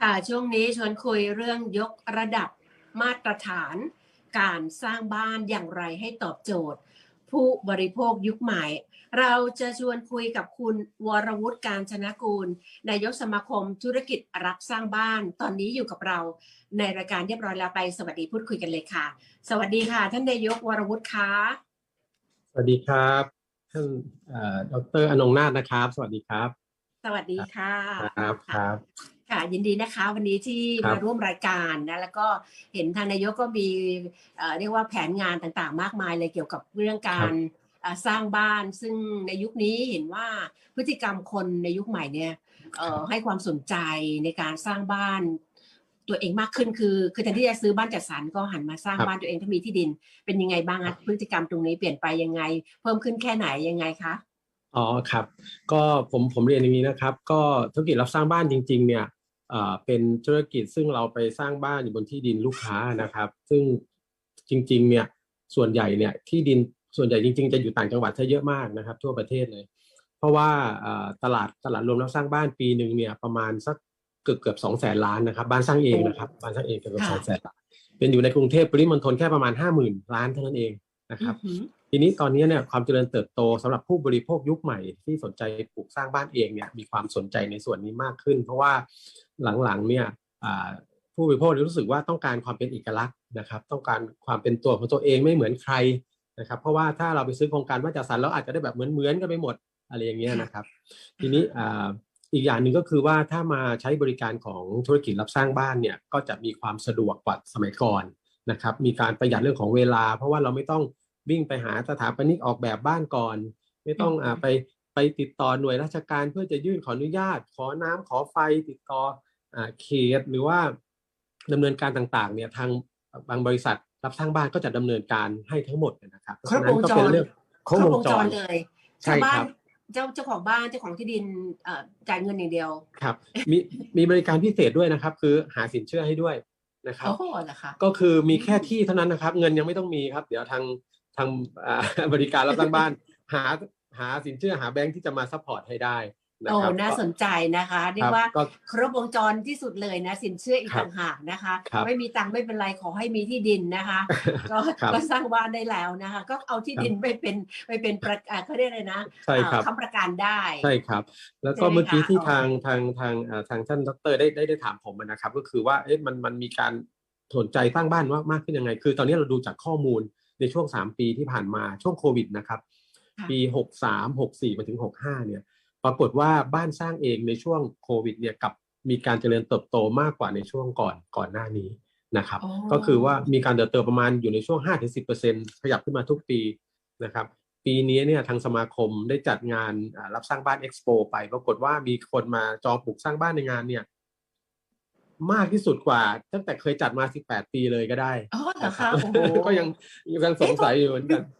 ค่ะช่วงนี้ชวนคุยเรื่องยกระดับมาตรฐาน การสร้างบ้านอย่างไรให้ตอบโจทย์ ผู้บริโภคยุคใหม่ เราจะชวนคุยกับคุณวรวุฒิการชนะกูลนายกสมาคมธุรกิจรับสร้างบ้าน ตอนนี้อยู่กับเราในรายการเรียบร้อยแล้วไปสวัสดีพูดคุยกันเลยค่ะ สวัสดีค่ะ ท่านนายกวรวุฒิคะสวัสดีครับท่านเอ่อดรอนงนาถนะครับ สวัสดีครับ สวัสดีค่ะครับครับ ค่ะยินดีนะคะวันนี้ที่ครับ มาร่วมรายการนะแล้วก็เห็นทางนายกก็มีเอ่อเรียกว่าแผนงานต่างๆ มากมายเลยเกี่ยวกับเรื่องการเอ่อสร้างบ้าน ซึ่งในยุคนี้เห็นว่าพฤติกรรมคนในยุคใหม่เนี่ยเอ่อให้ความสนใจในการสร้างบ้าน ตัวเองมากขึ้นคือ คือแทนที่จะซื้อบ้านจัดสรรก็หันมาสร้างครับ บ้านตัวเองถ้ามีที่ดิน เป็นยังไงบ้างคะพฤติกรรมตรงนี้เปลี่ยนไปยังไง เพิ่มขึ้นแค่ไหนยังไงคะอ๋อครับ ก็ผมผมเรียนอย่างนี้นะครับ ก็ธุรกิจรับสร้างบ้านจริง ๆ เนี่ย เอ่อเป็นธุรกิจซึ่งเราไปสร้างบ้านอยู่บนที่ดินลูกค้านะครับ ซึ่งจริงๆเนี่ยส่วนใหญ่เนี่ยที่ดินส่วนใหญ่จริง ๆ จะอยู่ต่างจังหวัดซะเยอะมากนะครับ ทั่วประเทศเลย เพราะว่าเอ่อตลาดตลาดรวมรับสร้างบ้านปีหนึ่งเนี่ยประมาณสักเกือบเกือบสองแสนล้านนะครับ บ้านสร้างเองนะครับบ้านสร้างเองเกือบสองแสนล้านเป็นอยู่ในกรุงเทพปริมณฑลแค่ประมาณห้าหมื่นล้านเท่านั้นเองนะครับอือหือทีนี้ตอนนี้เนี่ยความเจริญเติบโตสำหรับผู้บริโภคยุคใหม่ที่สนใจปลูกสร้างบ้านเองเนี่ยมีความสนใจในส่วนนี้มากขึ้น เพราะว่า หลังๆเนี่ยผู้บริโภครู้สึกว่าต้องการความเป็นเอกลักษณ์นะครับ ต้องการความเป็นตัวของตัวเองไม่เหมือนใครนะครับ เพราะว่าถ้าเราไปซื้อโครงการว่าจัดสรรเราอาจจะได้แบบเหมือนๆกันไปหมดอะไรอย่างเงี้ยนะครับ ทีนี้อีกอย่างหนึ่งก็คือว่าถ้ามาใช้บริการของธุรกิจรับสร้างบ้านเนี่ยก็จะมีความสะดวกกว่าสมัยก่อนนะครับ มีการประหยัดเรื่องของเวลา เพราะว่าเราไม่ต้องวิ่งไปหาสถาปนิกออกแบบบ้านก่อน ไม่ต้องอไปไปติดต่อหน่วยราชการเพื่อจะยื่นขออนุญาต ขอน้ำขอไฟติดต่อ เขตหรือว่าดำเนินการต่างๆ เนี่ยทางบางบริษัทรับสร้างบ้านก็จะดำเนินการให้ทั้งหมดนะครับเพราะฉะนั้นก็เป็นเรื่องครบวงจรเลยใช่ชาวบ้าคนรับเจ้าเจ้าของบ้านเจ้าของที่ดินเอ่อจ่ายเงินอย่างเดียวครับ มีมีบริการพิเศษด้วยนะครับ คือหาสินเชื่อให้ด้วยนะครับโอ้โหเหรอคะก็คือมีแค่ที่เท่านั้นนะครับ เงินยังไม่ต้องมีครับ เดี๋ยวทางทางอ่าบริการรับสร้างบ้าน หาหาสินเชื่อหาแบงค์ที่จะมาซัพพอร์ตให้ได้ นะโอ้ครับ น่าสนใจนะคะเรียครักบว่าก็ ครบวงจรที่สุดเลยนะ สินเชื่ออีกครับต่างหากนะคะ ครับไม่มีตังค์ไม่เป็นไรขอให้มีที่ดินนะคะ ก็ครับก็สร้างบ้านได้แล้วนะคะ ก็เอาที่ดินไปเป็นไปเป็นประอ่าเขาเรียกอะไรนะใช่ครับเอ่อค้ำประกันได้ ใช่ครับ แล้วก็ใช่ไหมเมื่อกี้คะที่อ๋อ ทางทางทางอ่าทางท่านดรได้ได้ได้ถามผมนะครับ ก็คือว่าเอ๊ะมันมันมีการสนใจตั้งบ้านว่ามากขึ้นยังไง คือตอนนี้เราดูจากข้อมูลในช่วง 3 ปีที่ผ่านมาช่วงโควิดนะครับ ค่ะ ปี 63 64มาถึง 65เนี่ย ปรากฏว่าบ้านสร้างเองในช่วงโควิดเนี่ยกลับมีการเจริญเติบโตมากกว่าในช่วงก่อนก่อนหน้านี้นะครับอ๋อก็คือว่ามีการเติบโตประมาณอยู่ในช่วง 5-10%ขยับขึ้นมาทุกปีนะครับ ปีนี้เนี่ยทางสมาคมได้จัดงานอ่ารับสร้างบ้านเอ็กซ์โปไป ปรากฏว่ามีคนมาจองปลูกสร้างบ้านในงานเนี่ยมากที่สุดกว่า ตั้งแต่เคยจัดมา 18 ปีเลยก็ได้อ๋อเหรอนะคะโอ้โหก็ยังยังสงสัยอยู่เหมือนกันเออ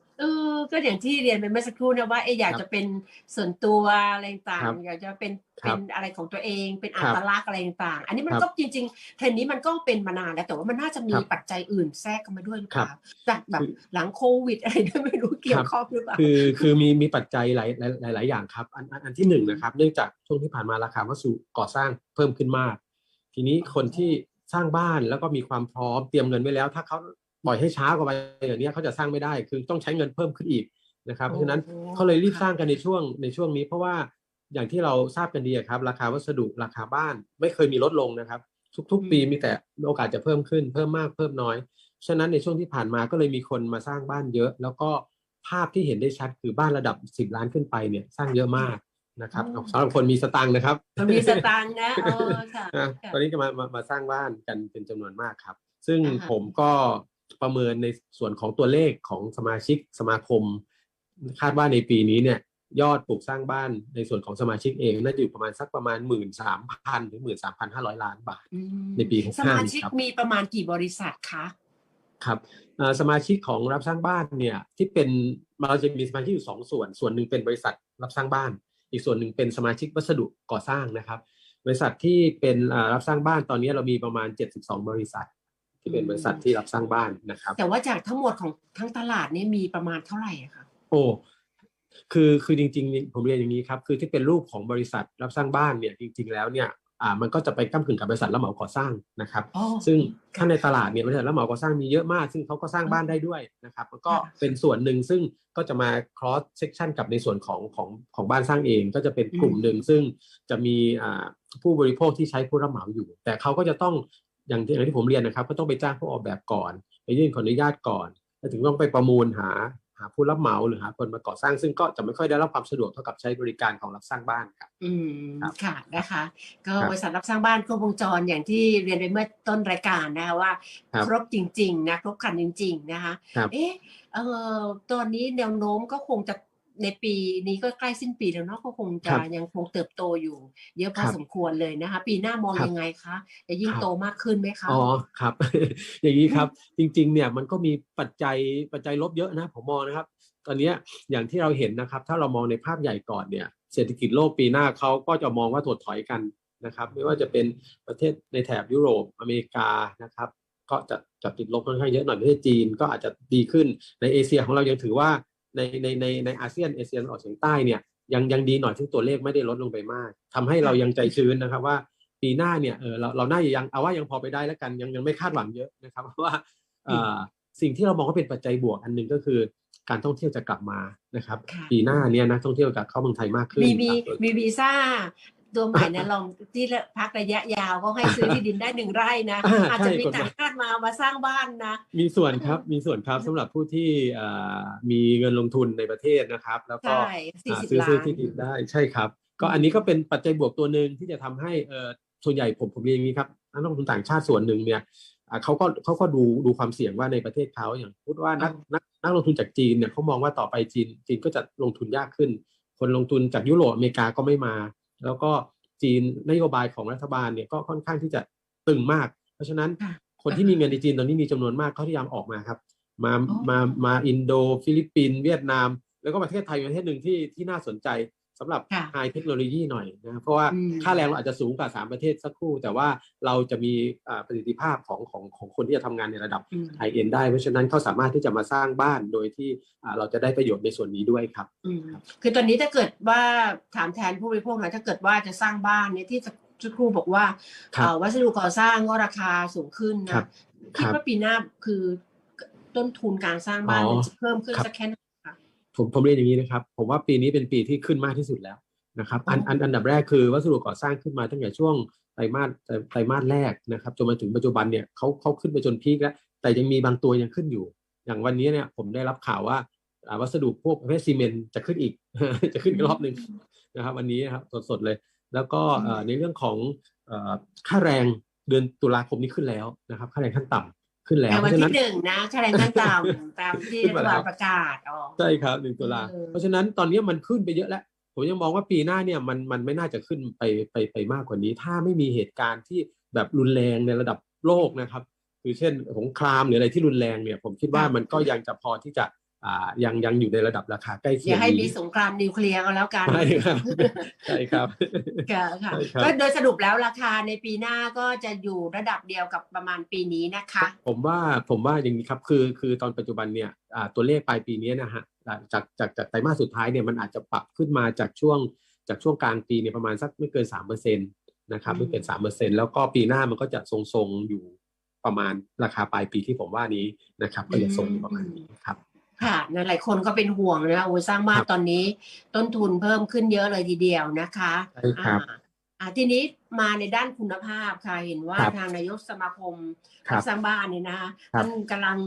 ก็อย่างที่เรียนไปเมื่อสักครู่นะว่าเอะอยากครับจะเป็นส่วนตัวอะไรต่างครับอยากจะเป็นครัเป็บนอะไรของตัวเองเป็นคอัรับตลักษณ์อะไรต่างๆอันนี้มันครับก็จริงๆเทรนด์นี้มันก็เป็นมานานแล้วแต่ว่ามันน่าจะมีครับปัจจัยอื่นแทรกเข้ามาด้วยหรือเปครัล่าบจากแบบคือหลังโควิดอะไรด้วยไม่รู้เกี่ยวข้องหรือเปล่าคือคือมีมีปัจจัยหลายหลายหลายอย่างครับอันอันอันที่หนึ่งนะครับ เนื่องจากช่วงที่ผ่านมาราคาวัสดุก่อสร้างเพิ่มขึ้นมาก ทีนี้คนที่สร้างบ้านแล้วก็มีความพร้อมเตรียมเงินไว้แล้ว ถ้าเขา ปล่อยให้ช้ากว่าไปอย่างนี้ยเขาจะสร้างไม่ได้ คือต้องใช้เงินเพิ่มขึ้นอีกนะครับเพราะฉะนั้นโอ้เขาเลยรีบค่ะสร้างกันในช่วงในช่วงนี้ เพราะว่าอย่างที่เราทราบกันดีอะครับ ราคาวัสดุราคาบ้านไม่เคยมีลดลงนะครับ ทุก ๆ ปีมีแต่โอกาสจะเพิ่มขึ้นเพิ่มมากเพิ่มน้อยฉะนั้นในช่วงที่ผ่านมาก็เลยมีคนมาสร้างบ้านเยอะ แล้วก็ภาพที่เห็นได้ชัดคือบ้านระดับ 10 ล้านขึ้นไปเนี่ยสร้างเยอะมากนะครับอ๋อสำหรับคนมีสตังค์นะครับมันมีสตางค์นะเออค่ะนะค่ะตอนนี้ก็มามามาสร้างบ้านกันเป็นจำนวนมากครับ ซึ่งอ่าฮะผมก็ ประเมินในส่วนของตัวเลขของสมาชิกสมาคม คาดว่าในปีนี้เนี่ยยอดปลูกสร้างบ้านในส่วนของสมาชิกเองน่าจะอยู่ประมาณสักประมาณหมื่นสามพันถึงหมื่นสามพันห้าร้อยล้านบาทอืมในปีส65มานี้ชิกครับมีประมาณกี่บริษัทคะครับเอ่อสมาชิกของรับสร้างบ้านเนี่ยที่เป็นเราจะมีสมาชิกอยู่สองส่วน ส่วนหนึ่งเป็นบริษัทรับสร้างบ้าน อีกส่วนหนึ่งเป็นสมาชิกวัสดุก่อสร้างนะครับ บริษัทที่เป็นอ่ารับสร้างบ้านตอนนี้เรามีประมาณ 72 บริษัท ที่เป็นบริษัทที่รับสร้างบ้านนะครับ แต่ว่าจากทั้งหมดของทั้งตลาดนี่มีประมาณเท่าไหร่อะคะโอ้คือคือจริงๆ ผมเรียนอย่างนี้ครับคือที่เป็นรูปของบริษัทรับสร้างบ้านเนี่ยจริง ๆ แล้วเนี่ยอ่ามันก็จะไปก้ากึ่งกับบริษัทรับเหมาก่อสร้างนะครับอ๋อซึ่งถ้าในตลาดเนี่ยบริษัทรับเหมาก่อสร้างมีเยอะมาก ซึ่งเขาก็สร้างบ้านได้ด้วยนะครับมันก็ค่ะเป็นส่วนหนึ่งซึ่งก็จะมา cross section กับในส่วนของของของบ้านสร้างเอง ก็จะเป็นกลุ่มหนึ่งซึ่งจะมีอ่าผู้บริโภคที่ใช้ผู้รับเหมาอยู่ แต่เขาก็จะต้อง อย่างที่อย่างที่ผมเรียนนะครับ ก็ต้องไปจ้างผู้ออกแบบก่อนไปยื่นขออนุญาตก่อนแล้วถึงต้องไปประมูลหาหาผู้รับเหมาหรือหาคนมาก่อสร้างซึ่งก็จะไม่ค่อยได้รับความสะดวกเท่ากับใช้บริการของรับสร้างบ้านครับอืมครับค่ะนะคะ ก็ครับบริษัทรับสร้างบ้านครบวงจรอย่างที่เรียนไปเมื่อต้นรายการนะคะว่า ครับครบจริง ๆ นะครบครันจริง ๆ นะคะครับเอ๊ะเอ่อตอนนี้แนวโน้มก็คงจะ ในปีนี้ก็ใกล้สิ้นปีแล้วเนาะก็คงจะครับยังคงเติบโตอยู่ เยอะพอครับสมควรเลยนะคะ ปีหน้ามองครับ ยังไงคะจะยิ่งครับ โตมากขึ้นไหมคะ อ๋อครับ อย่างนี้ครับจริงๆเนี่ยมันก็มีปัจจัยปัจจัยลบเยอะนะผมมองนะครับ ตอนเนี้ยอย่างที่เราเห็นนะครับ ถ้าเรามองในภาพใหญ่ก่อนเนี่ยเศรษฐกิจโลกปีหน้าเขาก็จะมองว่าถดถอยกันนะครับ ไม่ว่าจะเป็นประเทศในแถบยุโรปอเมริกานะครับ ก็จะจะติดลบค่อนข้างเยอะหน่อยประเทศจีนก็อาจจะดีขึ้นในเอเชียของเรายังถือว่า ในในในในอาเซียนเอเชียตะวันออกเฉียงใต้เนี่ยยังยังดีหน่อยซึ่งตัวเลขไม่ได้ลดลงไปมากทำให้เรายังใจชื้นนะครับว่าปีหน้าเนี่ยเออเราเราน่าจะยังเอาว่ายังพอไปได้แล้วกันยังยังไม่คาดหวังเยอะนะครับเพราะว่าเอ่อสิ่งที่เรามองว่าเป็นปัจจัยบวกอันหนึ่งก็คือการท่องเที่ยวจะกลับมานะครับค่ะปีหน้าเนี่ยนักท่องเที่ยวจะเข้าเมืองไทยมากขึ้นมีมีครับมีวีซ่า ตัวใหม่นะลองที่พักระยะยาวก็ให้ซื้อที่ดินได้หนึ่งไร่นะอ่าอาจจะใช่มีกฎหมายต่างชาติมามาสร้างบ้านนะ มีส่วนครับมีส่วนครับสำหรับผู้ที่เอ่อมีเงินลงทุนในประเทศนะครับ แล้วก็ใช่สี่อ่าสิบซื้อล้าซื้อนที่ดินได้ใช่ครับ ก็อันนี้ก็เป็นปัจจัยบวกตัวหนึ่งที่จะทำให้เออส่วนใหญ่ผมผมเรียนอย่างนี้ครับนักลงทุนต่างชาติส่วนหนึ่งเนี่ยอ่าเขาก็เขาก็ดูดูความเสี่ยงว่าในประเทศเขาอย่างพูดว่านักนักนักลงทุนจากจีนเนี่ยเขามองว่าต่อไปจีนจีนก็จะลงทุนยากขึ้น คนลงทุนจากยุโรปอเมริกาก็ไม่มา แล้วก็จีนนโยบายของรัฐบาลเนี่ยก็ค่อนข้างที่จะตึงมาก เพราะฉะนั้นค่ะคนที่มีเงินในจีนตอนนี้มีจำนวนมากเขาพยายามออกมาครับมาอ๋อมามาอินโด ฟิลิปปินส์เวียดนาม แล้วก็ประเทศไทยเป็นประเทศหนึ่งที่ที่น่าสนใจ สำหรับ ค่ะไฮเทคโนโลยีหน่อยนะเพราะว่าอืม ค่าแรงเราอาจจะสูงกว่าสามประเทศสักครู่ แต่ว่าเราจะมีอ่าประสิทธิภาพของของของคนที่จะทำงานในระดับ อืมไฮเอ็นได้เพราะฉะนั้นเขาสามารถที่จะมาสร้างบ้านโดยที่อ่าเราจะได้ประโยชน์ในส่วนนี้ด้วยครับ อืมคือตอนนี้ถ้าเกิดว่าถามแทนผู้บริโภคหน่อยถ้าเกิดว่าจะสร้างบ้านเนี่ยที่สักครู่บอกว่าครับเอ่อวัสดุก่อสร้างก็ราคาสูงขึ้นครันะบคิดครับว่าปีหน้าคือต้นทุนการสร้างบ้านอ๋อมันจะเพิ่มขึ้นครับ สักแค่ไหนคะ ผมผมเรียนอย่างนี้นะครับ ผมว่าปีนี้เป็นปีที่ขึ้นมากที่สุดแล้วนะครับอันอ๋ออัอันอันดับแรกคือวัสดุก่อสร้างขึ้นมาตั้งแต่ช่วงไตรมาสไตรไตรมาสแรกนะครับจนมาถึงปัจจุบันเนี่ยเขาเขาขึ้นไปจนพีคแล้วแต่ยังมีบางตัวยังขึ้นอยู่ อย่างวันนี้เนี่ยผมได้รับข่าวว่าอ่าวัสดุพวกประเภทซีเมนต์จะขึ้นอีก จะขึ้นอีกรอบหนึ่งนะครับ วันนี้นะครับสดๆเลย แล้วก็เอ่อในเรื่องของเอ่อค่าแรงเดือนตุลาคมนี้ขึ้นแล้วนะครับ ค่าแรงขั้นต่ำ ขึ้นแล้วแต่เพวันราะฉะนั้ที่นหนึ่งนะค่าแรงขั้นต่ำตามที่ขึ้รันฐมาแล้บาลวประกาศอ๋อใช่ครับหนึ่งตุลาเออเพราะฉะนั้นตอนนี้มันขึ้นไปเยอะแล้ว ผมยังมองว่าปีหน้าเนี่ยมันมันไม่น่าจะขึ้นไปไปไปมากกว่านี้ ถ้าไม่มีเหตุการณ์ที่แบบรุนแรงในระดับโลกนะครับ คือเช่นสงครามหรืออะไรที่รุนแรงเนี่ย ผมคิดว่ามันก็ยังจะพอที่จะ อ่ายังยังอยู่ในระดับราคาใกล้อเคียงย่าให้มีนี้สงครามนิวเคลียร์ก็แล้วกันใช่ครับใช่ครับค่ะค่ะใช่ครับก็โดยสรุปแล้วราคาในปีหน้าก็จะอยู่ระดับเดียวกับประมาณปีนี้นะคะ ผมว่าผมว่าอย่างนี้ครับคือคือตอนปัจจุบันเนี่ยอ่าตัวเลขปลายปีนี้นะฮะอ่าจากจากจากไตรมาสสุดท้ายเนี่ยมันอาจจะปรับขึ้นมาจากช่วงจากช่วงกลางปีเนี่ยประมาณสักไม่เกินสามเปอร์เซ็นต์นะครับอืมไม่เกินสามเปอร์เซ็นต์แล้วก็ปีหน้ามันก็จะทรงๆอยู่ประมาณราคาปลายปีที่ผมว่านี้นะครับก็จะทรงอยู่ประมาณนี้ครับ ค่ะนะหลายคนก็เป็นห่วงนะโอ้ยสร้างบ้านครับตอนนี้ต้นทุนเพิ่มขึ้นเยอะเลยทีเดียวนะคะใช่ครับอ่าอ่าทีนี้มาในด้านคุณภาพค่ะเห็นว่าครับทางนายกสมาคมครับสร้างบ้านเนี่ยนะคะครับท่านกำลัง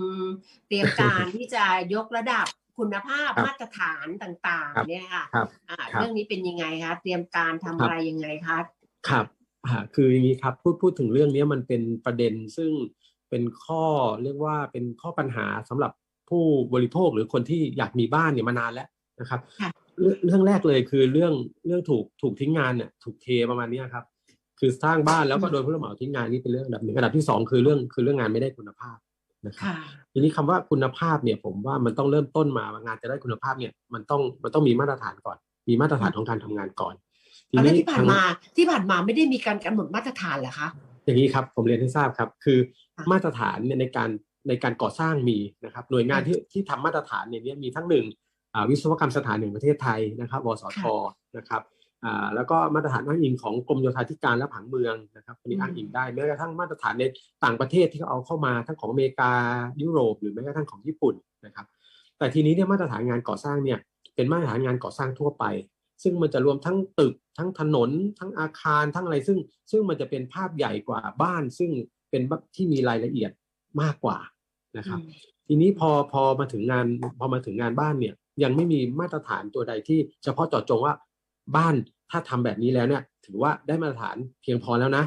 เตรียมการที่จะยกระดับคุณภาพครับมาตรฐานต่างครับๆเนี่ยค่ะครับอ่าครับเรื่องนี้เป็นยังไงคะเตรียมการทำครับอะไรยังไงคะครับอ่าคืออย่างนี้ครับพูดพูดถึงเรื่องนี้มันเป็นประเด็นซึ่งเป็นข้อเรียกว่าเป็นข้อปัญหาสำหรับ ผู้บริโภคหรือคนที่อยากมีบ้านเนี่ยมานานแล้วนะครับค่ะเรื่องเรื่องแรกเลยคือเรื่องเรื่องถูกถูกทิ้งงานเนี่ยถูกเทประมาณเนี้ยครับ คือสร้างบ้านแล้วก็โดนผู้รับเหมาทิ้งงานนี่เป็นเรื่องอันดับหนึ่งอันดับที่สองคือเรื่องคือเรื่องงานไม่ได้คุณภาพนะครับค่ะทีนี้คำว่าคุณภาพเนี่ยผมว่ามันต้องเริ่มต้นมาว่างานจะได้คุณภาพเนี่ยมันต้องมันต้องมีมาตรฐานก่อน มีมาตรฐานของการทำงานก่อนแล้วที่ผ่านทงมาที่ผ่านมาไม่ได้มีการกำหนดมาตรฐานเหรอคะอย่างนี้ครับผมเรียนให้ทราบครับ คือค่ะมาตรฐานเนี่ยในการ ในการก่อสร้างมีนะครับหน่วยงานค่ะที่ที่ทำมาตรฐานเนี่ยเนี่ยมีทั้งหนึ่งอ่าวิศวกรรมสถานแห่งประเทศไทยนะครับวสทนะครับอ่าแล้วก็มาตรฐานอ้างอิงของกรมโยธาธิการและผังเมืองนะครับอันนี้อ้างอิงได้แม้กระทั่งมาตรฐานในต่างประเทศที่เขาเอาเข้ามาทั้งของอเมริกายุโรป หรือแม้กระทั่งของญี่ปุ่นนะครับ แต่ทีนี้เนี่ยมาตรฐานงานก่อสร้างเนี่ยเป็นมาตรฐานงานก่อสร้างทั่วไป ซึ่งมันจะรวมทั้งตึกทั้งถนน ทั้งอาคารทั้งอะไรซึ่ง ซึ่งมันจะเป็นภาพใหญ่กว่าบ้าน ซึ่งเป็นที่มีรายละเอียด มากกว่านะครับ ทีนี้พอพอมาถึงงานพอมาถึงงานบ้านเนี่ย ยังไม่มีมาตรฐานตัวใดที่เฉพาะเจาะจงว่าบ้านถ้าทำแบบนี้แล้วเนี่ย ถือว่าได้มาตรฐานเพียงพอแล้วนะ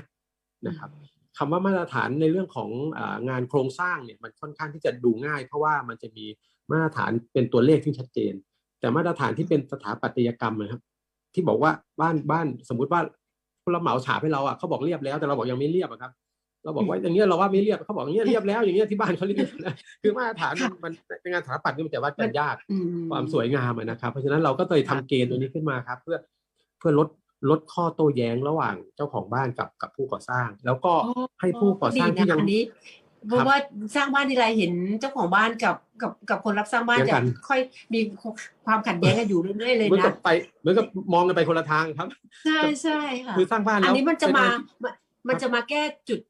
นะครับคำว่ามาตรฐานในเรื่องของอางานโครงสร้างเนี่ยมันค่อนข้างที่จะดูง่าย เพราะว่ามันจะมีมาตรฐานเป็นตัวเลขที่ชัดเจน แต่มาตรฐานที่เป็นสถาปัตยกรรมนะครับ ที่บอกว่าบ้านบ้านสมมุติว่าผู้รับเหมาฉาบให้เราอะเขาบอกเรียบแล้วแต่เราบอกยังไม่เรียบอะครับ เราบอกว่าอย่างเงี้ยเราว่าไม่เรียบเขาบอกอย่างเงี้ยเรียบแล้วอย่างเงี้ยที่บ้านเขาเรียบแล้วคือมาตรฐานมันมันเป็นงานสถาปัตย์นี่มันจะวัดกันยากอืความสวยงามอะนะครับ เพราะฉะนั้นเราก็เลยทำเกณฑ์ตัวนี้ขึ้นมาครับ เพื่อเพื่อลดลดข้อโต้แย้งระหว่างเจ้าของบ้านกับกับผู้ก่อสร้าง แล้วก็ให้ผู้ก่อสร้างที่ยังดีนะอันนี้เพราะว่าสร้างบ้านทีไรเห็นเจ้าของบ้านกับกับกับคนรับสร้างบ้านเถียงจะกันค่อยมีความขัดแย้งกันอยู่เรื่อยๆเลยเหมือนกันะบไปเหมือนกับมองกันไปคนละทางครับ ใช่ใช่ค่ะคือสร้างบ้านอัแล้นวนี้มันจะมาเป็อไรที่มันมันจะมาแก้จุด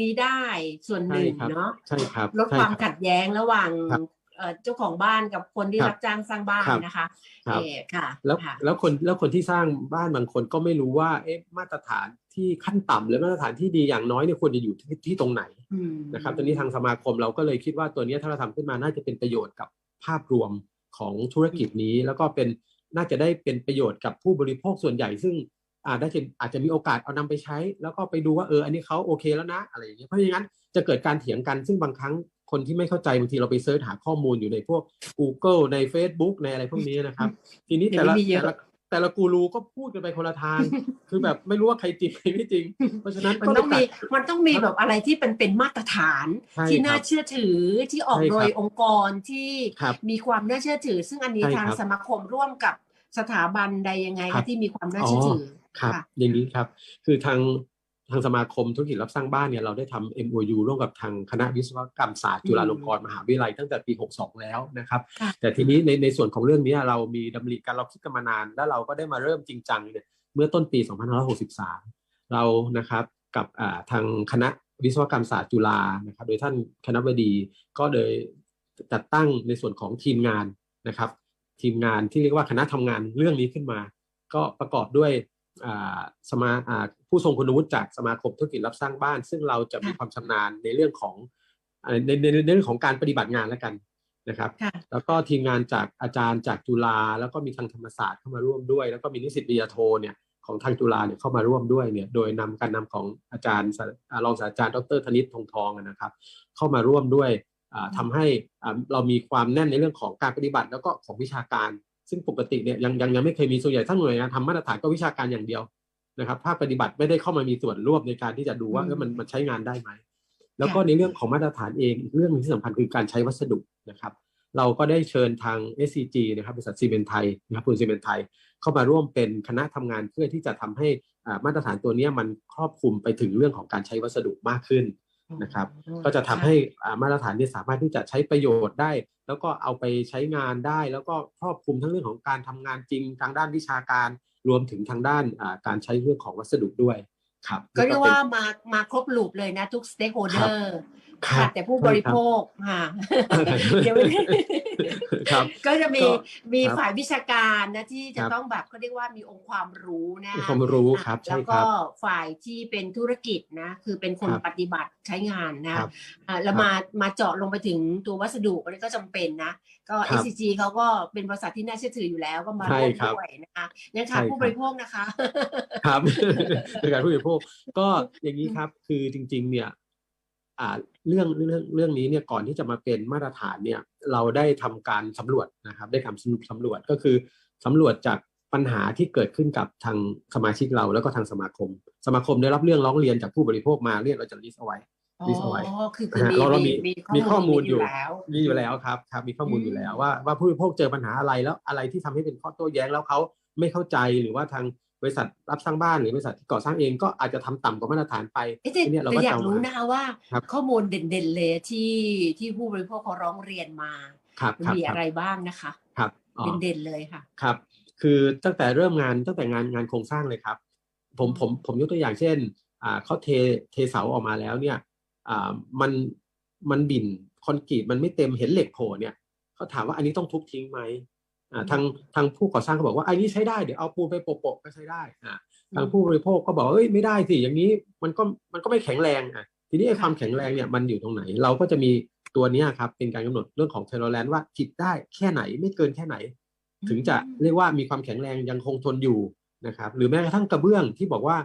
นี้ได้ส่วนหนึ่งใช่ครับเนาะใช่ครับลดใช่ความรับขัดแย้งระหว่างครับเอ่อเจ้าของบ้านกับคนที่ครับรับจ้างสร้างบ้านครับนะคะครับเออค่ะ แล้วค่ะแล้วคนแล้วคนที่สร้างบ้านบางคนก็ไม่รู้ว่าเอ๊ะมาตรฐานที่ขั้นต่ำหรือมาตรฐานที่ดีอย่างน้อยเนี่ยควรจะอยู่ที่ที่ตรงไหนอืมนะครับตอนนี้ทางสมาคมเราก็เลยคิดว่าตัวเนี้ยถ้าเราทำขึ้นมาน่าจะเป็นประโยชน์กับภาพรวมของธุรกิจนี้ แล้วก็เป็นน่าจะได้เป็นประโยชน์กับผู้บริโภคส่วนใหญ่ ซึ่ง อาจได้อาจจะมีโอกาสเอานำไปใช้ แล้วก็ไปดูว่าเอออันนี้เขาโอเคแล้วนะอะไรอย่างเงี้ยเพราะอย่างนั้นจะเกิดการเถียงกันซึ่งบางครั้งคนที่ไม่เข้าใจบางทีเราไปเสิร์ชหาข้อมูลอยู่ในพวก Google ใน Facebook ในอะไรพวกนี้นะครับ ทีนี้เดี๋ยแต่วละนี้มีเยแต่อะละแต่ละกูรูก็พูดกันไปคนละทาง คือแบบไม่รู้ว่าใครจริงใครไม่จริง เพราะฉะนั้นมันต้องมีเลยตัดมันต้องมีแบบอะไรที่เป็นเป็นมาตรฐานใช่ที่ครับน่าเชื่อถือที่ออกใช่ครับโดยองค์กรที่ครับมีความน่าเชื่อถือ ซึ่งอันนี้ใช่ทางครับสมาคมร่วมกับสถาบันใดยังไงครัคะบที่มีความน่าเชื่อถือ ครับค่ะอย่างนี้ครับคือทางทางสมาคมธุรกิจรับสร้างบ้านเนี่ยเราได้ทำ MOU ร่วมกับทางคณะวิศวกรรมศาสตร์จุฬาลงกรณ์มหาวิทยาลัยตั้งแต่ปี 62 แล้วนะครับค่ะแต่ทีนี้ในในส่วนของเรื่องนี้เรามีดำริการเราคิดกันมานาน แล้วเราก็ได้มาเริ่มจริงจังเนี่ยเมื่อต้นปี 2563 เรานะครับกับอ่าทางคณะวิศวกรรมศาสตร์จุฬานะครับโดยท่านคณะบดีก็เลยจัดตั้งในส่วนของทีมงานนะครับ ทีมงานที่เรียกว่าคณะทำงานเรื่องนี้ขึ้นมา ก็ประกอบด้วยอ่า สมาอ่าผู้ทรงคุณวุฒิจากสมาคมธุรกิจรับสร้างบ้าน ซึ่งเราจะมีค่ะความชำนาญในเรื่องของอ่าในในในเรื่องของการปฏิบัติงานแล้วกันนะครับค่ะแล้วก็ทีมงานจากอาจารย์จากจุฬาแล้วก็มีทางธรรมศาสตร์เข้ามาร่วมด้วย แล้วก็มีนิสิตปริญญาโทเนี่ยของทางจุฬาเนี่ยเข้ามาร่วมด้วยเนี่ยโดยนำการนำของอาจารย์ศาอ่ารองศาสตราจารย์ ดรธนิตทองทองนะครับ เข้ามาร่วมด้วยอ่าทำให้อ่าเรามีความแน่นในเรื่องของการปฏิบัติ แล้วก็ของวิชาการ ซึ่งปกติเนี่ยยังยังยังไม่เคยมีส่วนใหญ่ถ้าหน่วยงานทำมาตรฐานก็วิชาการอย่างเดียวนะครับภาคปฏิบัติไม่ได้เข้ามามีส่วนร่วมในการที่จะดูว่ามเออมันมันใช้งานได้ไหมแล้วก็ในเรื่องของมาตรฐานเองอีกเรื่องนึงที่สำคัญคือการใช้วัสดุนะครับ เราก็ได้เชิญทาง SCG นะครับบริษัทซีเมนต์ไทยนะครับคุณซีเมนต์ไทยเข้ามาร่วมเป็นคณะทำงานเพื่อที่จะทำให้อ่ามาตรฐานตัวเนี้ยมันครอบคลุมไปถึงเรื่องของการใช้วัสดุมากขึ้น นะครับ ก็จะทำให้อ่ามาตรฐานนี้สามารถที่จะใช้ประโยชน์ได้ แล้วก็เอาไปใช้งานได้ แล้วก็ครอบคลุมทั้งเรื่องของการทำงานจริงทางด้านวิชาการ รวมถึงทางด้านอ่าการใช้เรื่องของวัสดุด้วยครับ ก็เรียกป็นว่ามามาครบลูปเลยนะทุกสเต็กโฮเดอร์ครัค่ะบแต่ผู้บริโภคค่ะครับเดี๋ยวไม่ได้ครับก็จะมีก็มีครับฝ่ายวิชาการนะที่จะครับต้องแบบเขาเรียกว่ามีองค์ความรู้นะมีความรู้ครับแล้ใช่วคก็รับฝ่ายที่เป็นธุรกิจนะคือเป็นคนครับปฏิบัติใช้งานนะครับอ่าแล้วมามาเจาะลงไปถึงตัววัสดุอันนี้ก็จำเป็นนะก็ครับ SCG เขาก็เป็นบริษัทที่น่าเชื่อถืออยู่แล้วก็มาใช่ร่วมครับด้วยนะคะยังใช่ขาดครับผู้บริโภคนะคะ ครับในการผู้บริโภคก็อย่างนี้ครับคือจริง ๆ เนี่ยอ่า เรื่องเรื่องเรื่องนี้เนี่ยก่อนที่จะมาเป็นมาตรฐานเนี่ยเราได้ทำการสำรวจนะครับ ได้ทำสำสำรวจก็คือสำรวจจากปัญหาที่เกิดขึ้นกับทางสมาชิกเราแล้วก็ทางสมาคม สมาคมได้รับเรื่องร้องเรียนจากผู้บริโภคมาเรียกเราจะลิสต์เอาไว้อ๋อลิสต์เอาไว้คือคือนะฮะมีเราเรามีมีมีข้อมูลอยู่แล้วมีอยู่แล้วครับครับ มีข้อมูลอยู่แล้วอืมว่าว่าผู้บริโภคเจอปัญหาอะไรแล้วอะไรที่ทำให้เป็นข้อโต้แย้งแล้วเขาไม่เข้าใจหรือว่าทาง บริษัทรับสร้างบ้านหรือบริษัทที่ก่อสร้างเองก็อาจจะทำต่ำกว่ามาตรฐานไปเอ๊ะแต่ทีเนี้ยเราแต่ก็อยาจะกเอารู้มานะคะว่าครับข้อมูลเด่นๆเลยที่ที่ผู้บริโภคเขาร้องเรียนมาครับมันครับมีครัอะบไรบ้างนะคะครับอ๋อเด่นๆเลยค่ะครับ คือตั้งแต่เริ่มงานตั้งแต่งานงานโครงสร้างเลยครับ ผมผมผมยกตัวอย่างเช่นอ่าเขาเทเทเสาออกมาแล้วเนี่ยอ่ามันมันบิ่นคอนกรีตมันไม่เต็มเห็นเหล็กโผล่เนี่ยเขาถามว่าอันนี้ต้องทุบทิ้งไหมอ่า ทางทางผู้ก่อสร้างเขาบอกว่าอันนี้ใช้ได้เดี๋ยวเอาปูนไปโปะๆก็ใช้ได้อ่าทางผู้บริโภคก็บอกว่าเอ้ยไม่ได้สิอย่างนี้มันก็มันก็ไม่แข็งแรงอะทีนี้ไอ้ความแข็งแรงเนี่ยมันอยู่ตรงไหน เราก็จะมีตัวเนี้ยครับเป็นการกำหนดเรื่องของเทโลแลนว่าผิดได้แค่ไหนไม่เกินแค่ไหน ถึงจะเรียกว่ามีความแข็งแรงยังคงทนอยู่นะครับหรือแม้กระทั่งกระเบื้องที่บอกว่า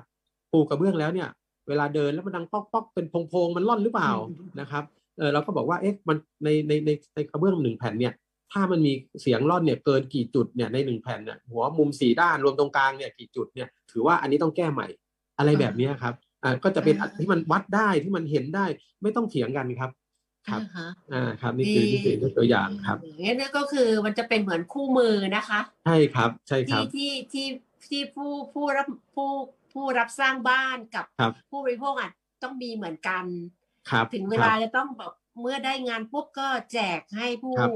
ปูกระเบื้องแล้วเนี่ยเวลาเดินแล้วมันดังป๊อกป๊อกเป็นโพงๆมันล่อนหรือเปล่านะครับเออเราก็บอกว่าเอ๊ะมันในในในในกระเบื้องหนึ่งแผ่นเนี่ย ถ้ามันมีเสียงล่อนเนี่ยเกินกี่จุดเนี่ยในหนึ่งแผ่นเนี่ยหัวมุมสี่ด้านรวมตรงกลางเนี่ยกี่จุดเนี่ยถือว่าอันนี้ต้องแก้ใหม่อะไรแบบเนี้ยครับอ่าก็จะเป็นอันที่มันวัดได้ที่มันเห็นได้ไม่ต้องเถียงกันครับครับอ่าฮะอ่าครับนี่คือนี่คือตัวอย่างครับงั้นก็คือมันจะเป็นเหมือนคู่มือนะคะ ใช่ครับใช่คที่รับที่ที่ที่ผู้ผู้รับผู้ผู้รับสร้างบ้านกับครับผู้บริโภคอะต้องมีเหมือนกันครับถึงเวลาจะต้องแบบเมื่อได้งานปุ๊บก็แจกให้ผู้ครับ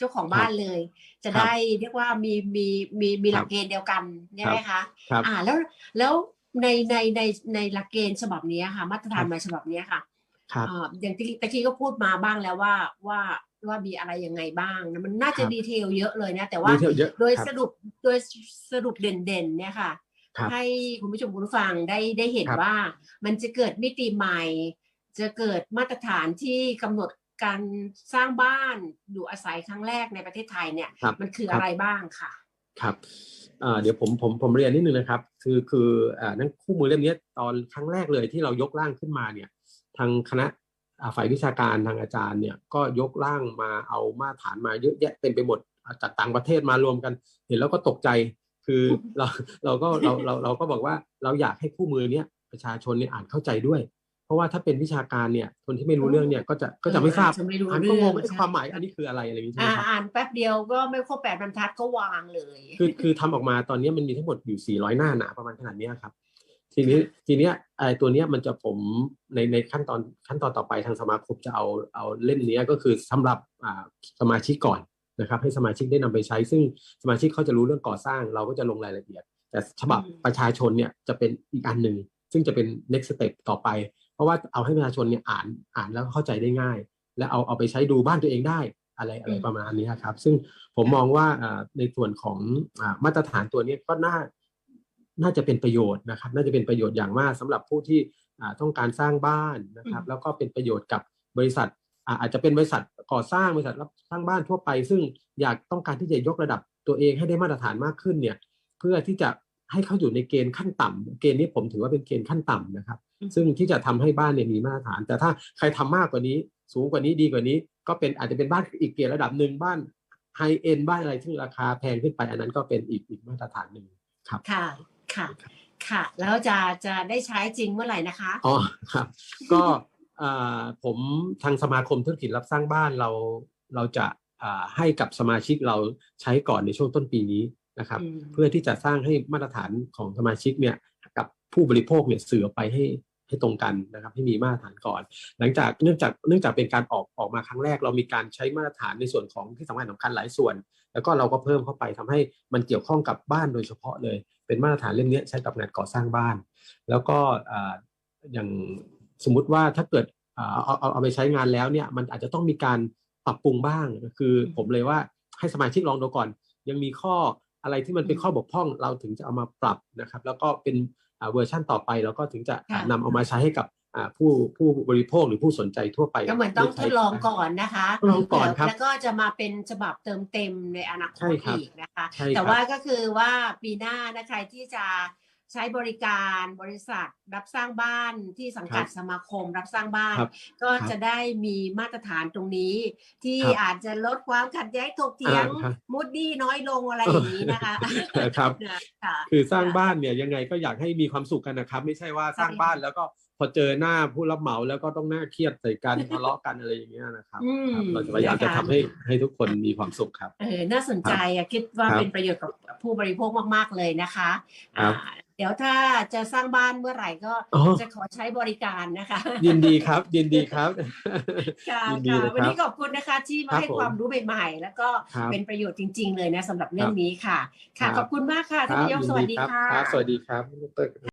เจ้าของบ้านเลย จะครับได้เรียกว่ามีมีมีมีหลัคกรับเกณฑ์เดียวกันใช่ไหมคะครับอ่าแล้วแล้วในในในในหลักเกณฑ์ฉบับนี้ค่ะ มาตรฐานครับใหม่ฉบับนี้ค่ะครับอ่าอย่างที่ตะกี้ก็พูดมาบ้างแล้วว่าว่าว่ามีอะไรยังไงบ้างนะมันน่าจะครับดีเทลเยอะเลยนะ แต่ว่าดีเทลเยอะโดยครับสรุปโดยสรุปเด่นๆเนี่ยค่ะครับให้คุณผู้ชมคุณผู้ฟังได้ได้เห็นครับว่า มันจะเกิดมิติใหม่ จะเกิดมาตรฐานที่กำหนด การสร้างบ้านอยู่อาศัยครั้งแรกในประเทศไทยเนี่ยครับมันคือครับ อะไรบ้างค่ะ ครับอ่าเดี๋ยวผมผมผมเรียนนิดนึงนะครับ คือคืออ่านั่นคู่มือเล่มนี้ตอนครั้งแรกเลยที่เรายกร่างขึ้นมาเนี่ย ทางคณะอ่าฝ่ายวิชาการทางอาจารย์เนี่ยก็ยกร่างมาเอามาตรฐานมาเยอะแยะเต็มไปหมดอ่าจากต่างประเทศมารวมกัน เห็นแล้วก็ตกใจ คือเราเราก็เราเราเราก็บอกว่าเราอยากให้คู่มือเนี้ยประชาชนเนี่ยอ่านเข้าใจด้วยเพ ราะว่าถ้าเป็นวิชาการเนี่ยคนที่ไม่รู้เรื่องเนี่ยก็จะก็จะไม่ทราบอาจจะไม่รู้อ่านก็งงเรื่องไอ้ใช่ความหมายอันนี้คืออะไรอะไรอย่างนี้ใช่ไหมอ่าครับอ่านแป๊บเดียวก็ไม่ครบแปดบรรทัดก็วางเลย คือคือทำออกมาตอนนี้มันมีทั้งหมดอยู่ 400 หน้าหนาประมาณขนาดเนี้ยครับ ทีนี้ทีเนี้ยไอ้ตัวเนี้ยมันจะผมในในขั้นตอนขั้นตอนต่อไปทางสมาคมจะเอาเอาเล่มเนี้ยก็คือสำหรับอ่าสมาชิกก่อนนะครับ ให้สมาชิกได้นำไปใช้ ซึ่งสมาชิกเขาจะรู้เรื่องก่อสร้าง เราก็จะลงรายละเอียด แต่ฉบับอืมประชาชนเนี่ยจะเป็นอีกอันหนึ่งซึ่งจะเป็น next step ต่อไปเพ ราะว่าเอาให้ประชาชนเนี่ยอ่านอ่านแล้วเข้าใจได้ง่าย และเอาเอาไปใช้ดูบ้านตัวเองได้อะไรอะไรประมาณนี้ครับ ซึ่งผมมองว่าอ่าในส่วนของอ่ามาตรฐานตัวนี้ก็น่าน่าจะเป็นประโยชน์นะครับ น่าจะเป็นประโยชน์อย่างมากสำหรับผู้ที่อ่าต้องการสร้างบ้านนะครับอืมแล้วก็เป็นประโยชน์กับบริษัทอ่าอาจจะเป็นบริษัทก่อสร้างบริษัทรับสร้างบ้านทั่วไป ซึ่งอยากต้องการที่จะยกระดับตัวเองให้ได้มาตรฐานมากขึ้นเนี่ย เพื่อที่จะ ให้เขาอยู่ในเกณฑ์ขั้นต่ำเกณฑ์นี้ผมถือว่าเป็นเกณฑ์ขั้นต่ำนะครับอืมซึ่งที่จะทำให้บ้านเนี่ยมีมาตรฐาน แต่ถ้าใครทำมากกว่านี้ สูงกว่านี้ดีกว่านี้ ก็เป็นอาจจะเป็นบ้านอีกเกณฑ์ระดับหนึ่งบ้านไฮเอ็นบ้านอะไรที่ราคาแพงขึ้นไปอันนั้นก็เป็นอีกอีกมาตรฐานหนึ่งครับค่ะค่ะค่ะ แล้วจะจะได้ใช้จริงเมื่อไหร่นะคะอ๋อครับ ก็อ่าผมทางสมาคมธุรกิจรับสร้างบ้านเราเราจะอ่าให้กับสมาชิกเราใช้ก่อนในช่วงต้นปีนี้ นะครับอืมเพื่อที่จะสร้างให้มาตรฐานของสมาชิกเนี่ยกับผู้บริโภคเนี่ยสื่อออกไปให้ให้ตรงกันนะครับให้มีมาตรฐานก่อน หลังจากเนื่องจากเนื่องจากเป็นการออกออกมาครั้งแรก เรามีการใช้มาตรฐานในส่วนของที่สำคัญสำคัญหลายส่วน แล้วก็เราก็เพิ่มเข้าไปทำให้มันเกี่ยวข้องกับบ้านโดยเฉพาะเลย เป็นมาตรฐานเล่มนี้ใช้กับงานก่อสร้างบ้าน แล้วก็อ่าอย่างสมมุติว่าถ้าเกิดอ่าเอาเอาเอาไปใช้งานแล้วเนี่ยมันอาจจะต้องมีการปรับปรุงบ้าง คือผมเลยว่าให้สมาชิกลองดูก่อน ยังมีข้อ อะไรที่มันเป็นข้อบกพร่องเราถึงจะเอามาปรับนะครับ แล้วก็เป็นอ่าเวอร์ชั่นต่อไปเราก็ถึงจะค่ะนำเอามาใช้ให้กับอ่าผู้ผู้บริโภคหรือผู้สนใจทั่วไปก็เหมือนต้องทไใช้ดลองก่อนนะคะทดลองก่อนครับแล้วก็จะมาเป็นฉบับเติมเต็มในอนาคใช่ตครับอีกนะคะใช่ครับแต่ว่าก็คือว่าปีหน้านะใครที่จะ ใช้บริการบริษัทรับสร้างบ้านที่สังกัดสมาคมรับสร้างบ้าน ครับก็จะได้มีมาตรฐานตรงนี้ ที่ครับอาจจะลดความขัดแย้งถกเถียงอ่าครับมุดดี้น้อยลงอะไรอย่างนี้นะคะครับนะค่ะ คือสร้างบ้านเนี่ยยังไงก็อยากให้มีความสุขกันนะครับ ไม่ใช่ว่าสร้างใช่ค่ะบ้านแล้วก็พอเจอหน้าผู้รับเหมาแล้วก็ต้องหน้าเครียดใส่กัน ทะเลาะกันอะไรอย่างเงี้ยนะครับอืมครับเราจะพยายามจะนะคะ ทำให้ให้ทุกคนมีความสุขครับ เออน่าสนใจอะคิดว่าครับเป็นประโยชน์กับผู้บริโภคมาก ๆ เลยนะคะครับ อ่าเดี๋ยวถ้าจะสร้างบ้านเมื่อไหร่ก็อ๋อจะขอใช้บริการนะคะ ยินดีครับ ยินดีครับค่ะยินดีค่ะเลยครับวันนี้ขอบคุณนะคะที่มาครับให้ผมความรู้ใหม่ๆแล้วก็ครับเป็นประโยชน์จริง ๆ เลยนะสำหรับเรื่องนี้ค่ะครัค่ะบขอบคุณมากค่ะท่านนายกยิสนวัสดีดีครับค่ะครับสวัสดีครับ